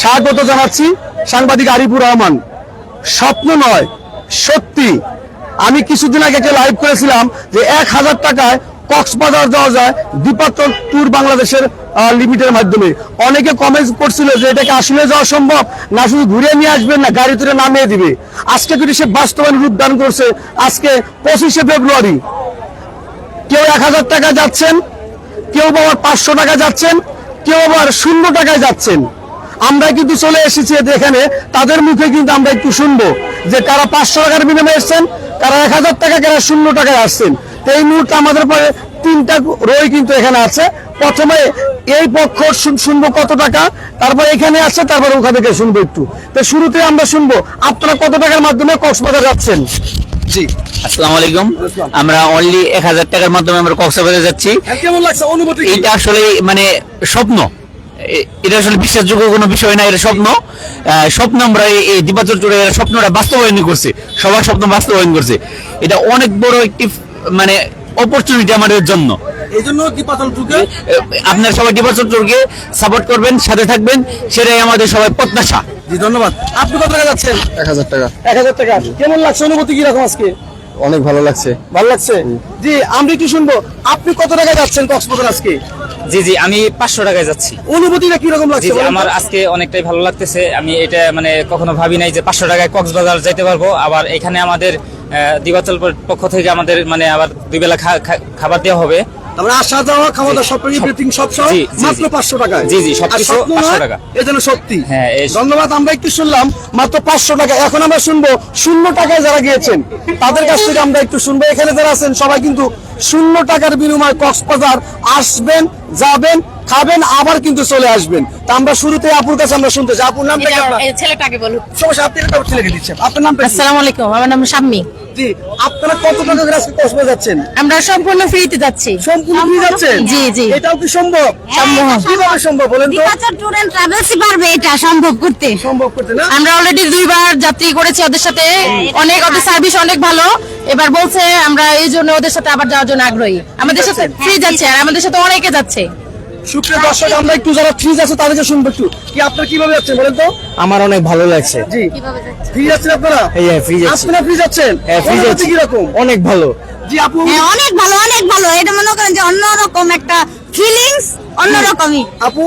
স্বাগত জানাচ্ছি সাংবাদিক আরিফুর রহমান। স্বপ্ন নয়, সত্যি। আমি কিছুদিন আগে একটা লাইভ করেছিলাম যে এক হাজার টাকায় কক্সবাজার যাওয়া যায় দ্বিপাত্র ট্যুর বাংলাদেশের লিমিটের মাধ্যমে। অনেকে কমেন্ট করছিল যে এটাকে আসলে যাওয়া সম্ভব? না, শুধু ঘুরে নিয়ে আসবেন না, গাড়ি তুলে নামিয়ে দিবে। আজকে যদি সে বাস্তবায়ন রূপ দান করছে আজকে পঁচিশে ফেব্রুয়ারি। কেউ এক হাজার টাকা যাচ্ছেন, কেউ আবার পাঁচশো টাকা যাচ্ছেন, কেউ আবার শূন্য টাকায় যাচ্ছেন। আমরা কিন্তু চলে এসেছি এখানে তাদের মুখে কিন্তু আমরা একটু শুনব যে কারা পাঁচশো টাকার বিনিময়ে এসছেন কারা এক হাজার টাকা কারা শূন্য টাকায় আসছেন। তো এই মুহূর্তে আমাদের পরে তিনটা রই কিন্তু এখানে আছে। প্রথমে এই পক্ষ শুন- শুনব কত টাকা তারপর এখানে আছে তারপর ওখান থেকে শুনব একটু। তো শুরুতে আমরা শুনব আপনারা কত টাকার মাধ্যমে কক্সবাজার যাচ্ছেন? জি আসসালামু আলাইকুম। আমরা অনলি এক হাজার টাকার মাধ্যমে আমরা কক্সবাজারে যাচ্ছি। কেমন লাগছে? অনুভূতি এটা আসলে মানে স্বপ্ন। এটা আসলে বিশ্বাসযোগ্য কোনো বিষয় না এটা স্বপ্ন। স্বপ্ন আমরা এই- দ্বিপাত্র চূড়ে স্বপ্নটা বাস্তবায়ন করছে। সবার স্বপ্ন বাস্তবায়ন করছে। এটা অনেক বড় একটি মানে অপরচুনিটি আমাদের জন্য। এই জন্য দীপাতল আপনারা সবাই দ্বিপাত্র চূড়কে সাপোর্ট করবেন সাথে থাকবেন। সেটাই আমাদের সবাই প্রত্যাশা। জি ধন্যবাদ। আপনি কত টাকা যাচ্ছেন? এক হাজার টাকা। এক হাজার টাকা। কেমন লাগছে? অনুভূতি কীরকম আজকে? অনেক ভালো লাগছে। ভালো লাগছে? জি আমরা একটু শুনব। আপনি কত টাকা যাচ্ছেন কক্সবাজার আজকে? জি জি আমি পাঁচশো টাকায় যাচ্ছি। অনুভূতিটা কীরকম লাগছে? আমার আজকে অনেকটাই ভালো লাগতেছে। আমি এটা মানে কখনো ভাবি নাই যে পাঁচশো টাকায় কক্সবাজার যাইতে পারব। আবার এখানে আমাদের আহ, দিবাচল পক্ষ থেকে আমাদের মানে আবার দুই বেলা খাবার দেওয়া হবে। আমরা আসা যাওয়া খাওয়া দাওয়া সব সহ মাত্র পাঁচশো টাকা জি, জি, সবকিছু 500 টাকা। সত্যি। হ্যাঁ, ধন্যবাদ আমরা একটু শুনলাম মাত্র পাঁচশো টাকা। এখন আমরা শুনব শূন্য টাকায় যারা গিয়েছেন তাদের কাছ থেকে আমরা একটু শুনব। এখানে যারা আছেন সবাই কিন্তু শূন্য টাকার বিনিময়ে কক্সবাজার আসবেন যাবেন খাবেন আবার কিন্তু চলে আসবেন। তা আমরা শুরুতে আপুর কাছে আমরা শুনতে চাই। আপুর নামটা ছেলেটাকে বলুন। সমস্যা আপনি ছেলেকে দিচ্ছেন? আপনার নামটা কি? আসসালামু আলাইকুম আমার নাম শাম্মী। জি আপনারা কত টাকা করে আজকে কক্সবাজার যাচ্ছেন? আমরা সম্পূর্ণ ফ্রিতে যাচ্ছি। সম্পূর্ণ ফ্রি যাচ্ছেন? জি জি। এটাও কি সম্ভব? সম্ভব। কীভাবে সম্ভব বলেন তো? ট্যুর এন্ড ট্রাভেলসই পারবে এটা সম্ভব করতে। সম্ভব করতে না? আমরা অলরেডি দুইবার যাত্রী করেছি ওদের সাথে। অনেক ওদের সার্ভিস অনেক ভালো। এবার বলছে আমরা এই জন্য ওদের সাথে আবার যাওয়ার জন্য আগ্রহী। আমাদের সাথে ফ্রি যাচ্ছে আর আমাদের সাথে অনেকে যাচ্ছে। সুপ্রিয় দর্শক আমরা একটু যারা ফ্রিজ আছে তাদেরকে শুনব একটু। কি আপনারা কীভাবে যাচ্ছেন বলেন তো? আমার অনেক ভালো লাগছে। জি। ফ্রি যাচ্ছেন? আপনারা? এই হ্যাঁ, free যাচ্ছি। আপনারা ফ্রি যাচ্ছেন হ্যাঁ ফ্রি অনুভূতি যাচ্ছি কীরকম? অনেক ভালো। জি আপু। হ্যাঁ অনেক ভালো অনেক ভালো। এটা মনে করেন যে অন্যরকম একটা ফিলিংস অন্যরকমই। আপু।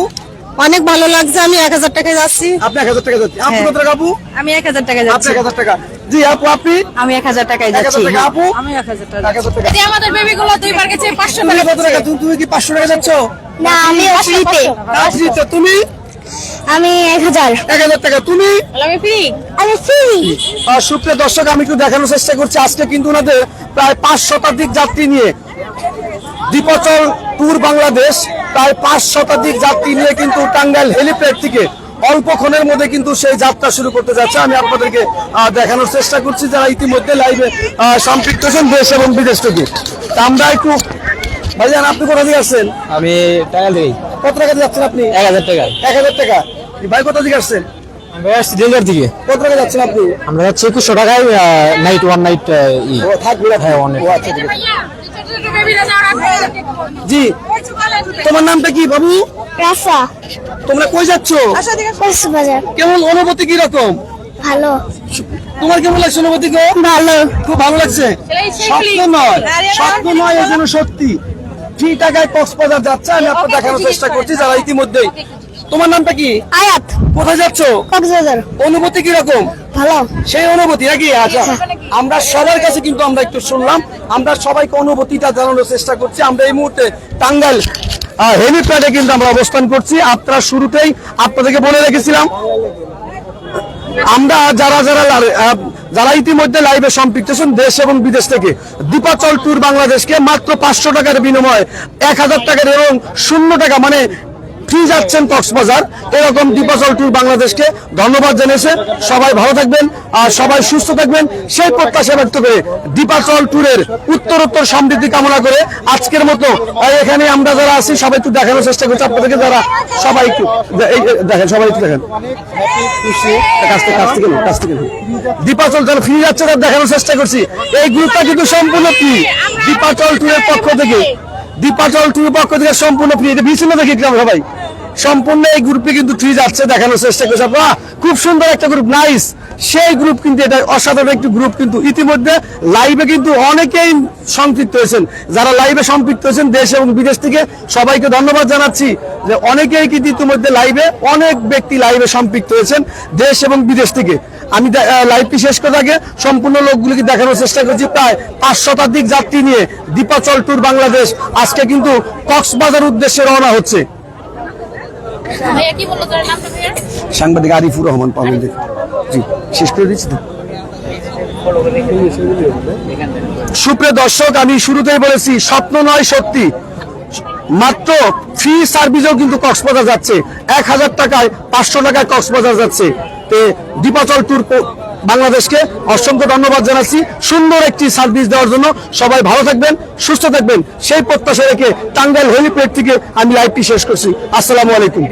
অনেক ভালো লাগছে আমি এক হাজার টাকায় যাচ্ছি। আপনি এক হাজার টাকা যাচ্ছেন। আপনি হ্যাঁ। কত টাকা আপু? আমি এক হাজার টাকায় আপনি এক হাজার টাকা। জি আপু আপনি? আমি এক হাজার টাকায় এক হাজার টাকা আপু? আমি এক হাজার টাকা এক হাজার টাকা? আমাদের বেবি গুলো দুইবার গেছে পাঁচশো তুমি কত টাকা? তুমি তুমি কি পাঁচশো টাকা যাচ্ছ? না আমি ফ্রিতে ফ্রিতে তুমি? আমি এক হাজার। এক হাজার টাকা তুমি? আমি ফ্রি আমি ফ্রি। আর সুপ্রিয় দর্শক আমি একটু দেখানোর চেষ্টা করছি। আজকে কিন্তু ওনাদের প্রায় পাঁচ শতাধিক যাত্রী নিয়ে দ্বিপচল ট্যুর বাংলাদেশ প্রায় পাঁচ শতাধিক যাত্রী নিয়ে কিন্তু টাঙ্গাইল হেলিপ্যাড থেকে অল্পক্ষণের মধ্যে কিন্তু সেই যাত্রা শুরু করতে যাচ্ছে। আমি আপনাদেরকে দেখানোর চেষ্টা করছি যারা ইতিমধ্যে লাইভে সম্পৃক্ত আছেন দেশ এবং বিদেশ থেকে। তা আমরা একটু ভাইজান আপনি কোথা থেকে আসছেন? আমি টাকা দিই কত টাকা দিয়ে যাচ্ছেন আপনি? এক হাজার টাকা। এক হাজার টাকা। ভাই কোথা থেকে আসছেন? কত টাকা যাচ্ছেন আপনি? আমরা যাচ্ছি একুশশো টাকায় নাইট ওয়ান নাইট থাকবে হ্যাঁ, অনেক। ও আচ্ছা। জি। তোমার নামটা কি বাবু? রাসা। তোমরা কই যাচ্ছ? কেমন অনুভূতি কি রকম ভালো। তোমার কেমন লাগছে অনুভূতি গো? ভালো। খুব ভালো লাগছে? স্বপ্ন নয় স্বপ্ন নয় এর জন্য সত্যি। ফ্রি টাকায় কক্সবাজার যাচ্ছে আমি আপনার দেখানোর চেষ্টা করছি যারা ইতিমধ্যেই তোমার নামটা কি? আয়াত। কোথায় যাচ্ছ? কক্সবাজার। অনুভূতি কি রকম ভালো। সেই অনুভূতি নাকি? আচ্ছা আমরা সবার কাছে কিন্তু আমরা একটু শুনলাম আমরা সবাইকে অনুভূতিটা জানানোর চেষ্টা করছি। আমরা এই মুহূর্তে টাঙ্গাইল হেলিপ্যাডে কিন্তু আমরা অবস্থান করছি। আপনারা শুরুতেই আপনাদেরকে বলে রেখেছিলাম আমরা যারা যারা যারা ইতিমধ্যে লাইভে সম্পৃক্ত আছেন দেশ এবং বিদেশ থেকে দীপাচল ট্যুর বাংলাদেশকে মাত্র পাঁচশো টাকার বিনিময়ে এক হাজার টাকার এবং শূন্য টাকা মানে ফ্রি যাচ্ছেন কক্সবাজার। এরকম দীপাচল ট্যুর বাংলাদেশকে ধন্যবাদ জানিয়েছে। সবাই ভালো থাকবেন আর সবাই সুস্থ থাকবেন। সেই প্রত্যাশা ব্যক্ত করে দীপাচল ট্যুরের উত্তরোত্তর সমৃদ্ধি কামনা করে আজকের মতো এখানে আমরা যারা আছি, সবাই একটু দেখানোর চেষ্টা করছি। আপনাদেরকে যারা সবাই একটু দেখেন, সবাই একটু দেখেন। দীপাচল যারা ফ্রি যাচ্ছে তার দেখানোর চেষ্টা করছি। এই গ্রুপটা কিন্তু সম্পূর্ণ ফ্রি দীপাচল ট্যুরের পক্ষ থেকে। দীপাচল ট্যুরের পক্ষ থেকে সম্পূর্ণ ফ্রি এটা বিচ্ছিন্ন দেখি সবাই। সম্পূর্ণ এই গ্রুপে কিন্তু থ্রি যাচ্ছে, দেখানোর চেষ্টা করছে। বাহ খুব সুন্দর একটা গ্রুপ নাইস সেই গ্রুপ কিন্তু এটা অসাধারণ একটি গ্রুপ কিন্তু ইতিমধ্যে লাইভে কিন্তু অনেকেই সম্পৃক্ত হয়েছেন। যারা লাইভে সম্পৃক্ত হয়েছেন দেশ এবং বিদেশ থেকে, সবাইকে ধন্যবাদ জানাচ্ছি যে অনেকেই কিন্তু ইতিমধ্যে লাইভে অনেক ব্যক্তি লাইভে সম্পৃক্ত হয়েছেন দেশ এবং বিদেশ থেকে। আমি লাইভটি শেষ করার আগে সম্পূর্ণ লোকগুলিকে দেখানোর চেষ্টা করছি। প্রায় পাঁচ শতাধিক যাত্রী নিয়ে দীপাচল ট্যুর বাংলাদেশ। আজকে কিন্তু কক্সবাজার উদ্দেশ্যে রওনা হচ্ছে। ভাইয়া কি বলল তোর নামটা ভাইয়া? সাংবাদিক আরিফুর রহমান পাবেন। জি শেষ করে দিচ্ছি তো? সুপ্রিয় দর্শক আমি শুরুতেই বলেছি স্বপ্ন নয় সত্যি। মাত্র ফ্রি সার্ভিসও কিন্তু কক্সবাজার যাচ্ছে। এক হাজার টাকায় পাঁচশো টাকায় কক্সবাজার যাচ্ছে। তে দীপাচল ট্যুর বাংলাদেশকে অসংখ্য ধন্যবাদ জানাচ্ছি। সুন্দর একটি সার্ভিস দেওয়ার জন্য সবাই ভালো থাকবেন, সুস্থ থাকবেন। সেই প্রত্যাশা রেখে টাঙ্গাইল হেলিপ্যাড থেকে আমি লাইভটি শেষ করছি। আসসালামু আলাইকুম।